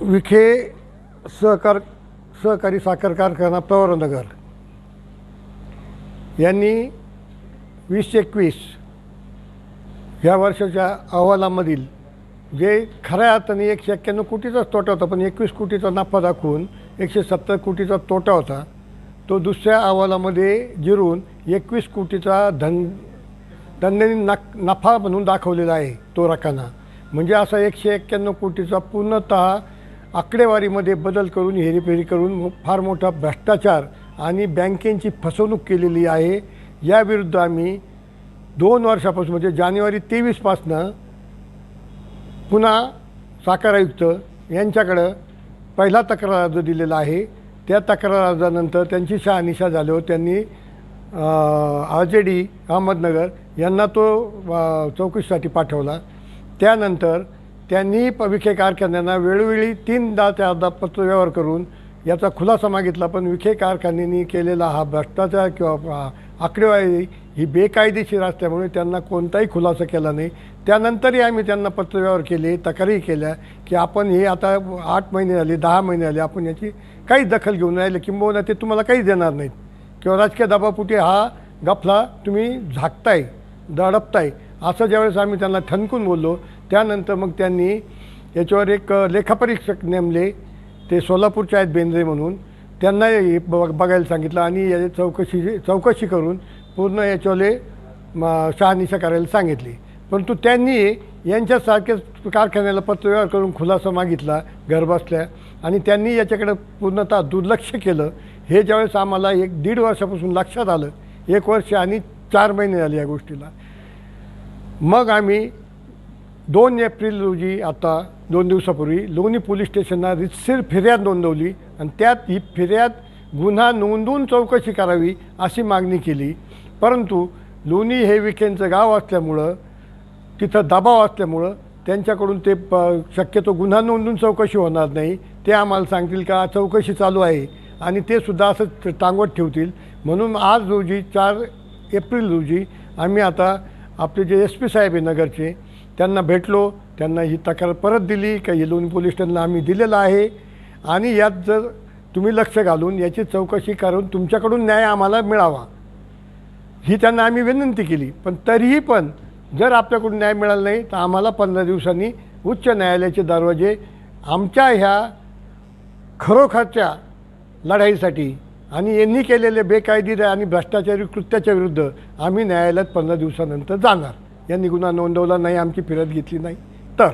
विखे सहकार सहकारी साखर कारखाना प्रवरनगर यांनी वीस एकवीस ह्या वर्षाच्या अहवालामधील जे खऱ्या अर्थाने एकशे एक्क्याण्णव कोटीचाच तोटा होता पण एकवीस कोटीचा नफा दाखवून एकशे सत्तर कोटीचा तोटा होता तो दुसऱ्या अहवालामध्ये जिरून एकवीस कोटीचा धन त्यांनी नक नफा म्हणून दाखवलेला आहे तो रकाना. म्हणजे असा एकशे एक्क्याण्णव कोटीचा पूर्णतः आकडेवारीमध्ये बदल करून हेरीफेरी करून फार मोठा भ्रष्टाचार आणि बँकेची फसवणूक केलेली आहे. याविरुद्ध आम्ही दोन वर्षापासून म्हणजे जानेवारी तेवीसपासनं पुन्हा साखर आयुक्त यांच्याकडं पहिला तक्रार अर्ज दिलेला आहे. त्या तक्रार अर्जानंतर त्यांची शहानिशा झाल्यावर त्यांनी आर जे डी अहमदनगर यांना तो चौकशीसाठी पाठवला. त्यानंतर त्यांनी प विखे कारखान्यांना वेळोवेळी तीनदा चारदा पत्रव्यवहार करून याचा खुलासा मागितला. पण विखे कारखान्यांनी केलेला हा भ्रष्टाचार किंवा आकडेवारी ही बेकायदेशीर असल्यामुळे त्यांना कोणताही खुलासा केला नाही. त्यानंतरही आम्ही त्यांना पत्रव्यवहार केले तक्रारी केल्या की आपण हे आता आठ महिने झाले दहा महिने झाले आपण याची काहीच दखल घेऊन राहिले किंबहुना ते तुम्हाला काहीच देणार नाहीत. किंवा राजकीय दबापुटी हा गफला तुम्ही झाकताय दडपताय. असं ज्यावेळेस आम्ही त्यांना ठणकून बोललो त्यानंतर मग त्यांनी याच्यावर एक लेखापरीक्षक नेमले ते सोलापूरचे आहेत बेंद्रे म्हणून. त्यांना ब बघायला सांगितलं आणि या चौकशी चौकशी करून पूर्ण याच्यावले म, शहानिशा करायला सांगितली. परंतु त्यांनी यांच्यासारखेच कारखान्याला पत्रव्यवहार करून खुलासा मागितला घरबसल्या आणि त्यांनी याच्याकडे पूर्णतः दुर्लक्ष केलं. हे ज्यावेळेस आम्हाला एक दीड वर्षापासून लक्षात आलं एक वर्ष आणि चार महिने झाले या गोष्टीला. मग आम्ही दोन एप्रिल रोजी आता दोन दिवसापूर्वी लोणी पोलीस स्टेशनला रितसर फिर्याद नोंदवली आणि त्यात ही फिर्याद गुन्हा नोंदवून चौकशी करावी अशी मागणी केली. परंतु लोणी हे विकेंडचं गाव असल्यामुळं तिथं दबाव असल्यामुळं त्यांच्याकडून ते प शक्यतो गुन्हा नोंदून चौकशी होणार नाही. ते आम्हाला सांगतील का चौकशी चालू आहे आणि ते सुद्धा असं टांगवत ठेवतील. म्हणून आज रोजी चार एप्रिल रोजी आम्ही आता आपले जे एस पी साहेब आहे नगरचे त्यांना भेटलो त्यांना ही तक्रार परत दिली का हे लोणी पोलीस स्टेशनला आम्ही दिलेलं आहे. आणि यात जर तुम्ही लक्ष घालून याची चौकशी करून तुमच्याकडून न्याय आम्हाला मिळावा. ही त्यांना आम्ही विनंती केली. पण तरीही पण जर आपल्याकडून न्याय मिळाला नाही तर आम्हाला पंधरा दिवसांनी उच्च न्यायालयाचे दरवाजे आमच्या ह्या खरोखरच्या लढाईसाठी आणि यांनी केलेले बेकायदेशीर आणि भ्रष्टाचारी कृत्याच्या विरुद्ध आम्ही न्यायालयात पंधरा दिवसानंतर जाणार. यांनी गुन्हा नोंदवला नाही आमची फिरत घेतली नाही. तर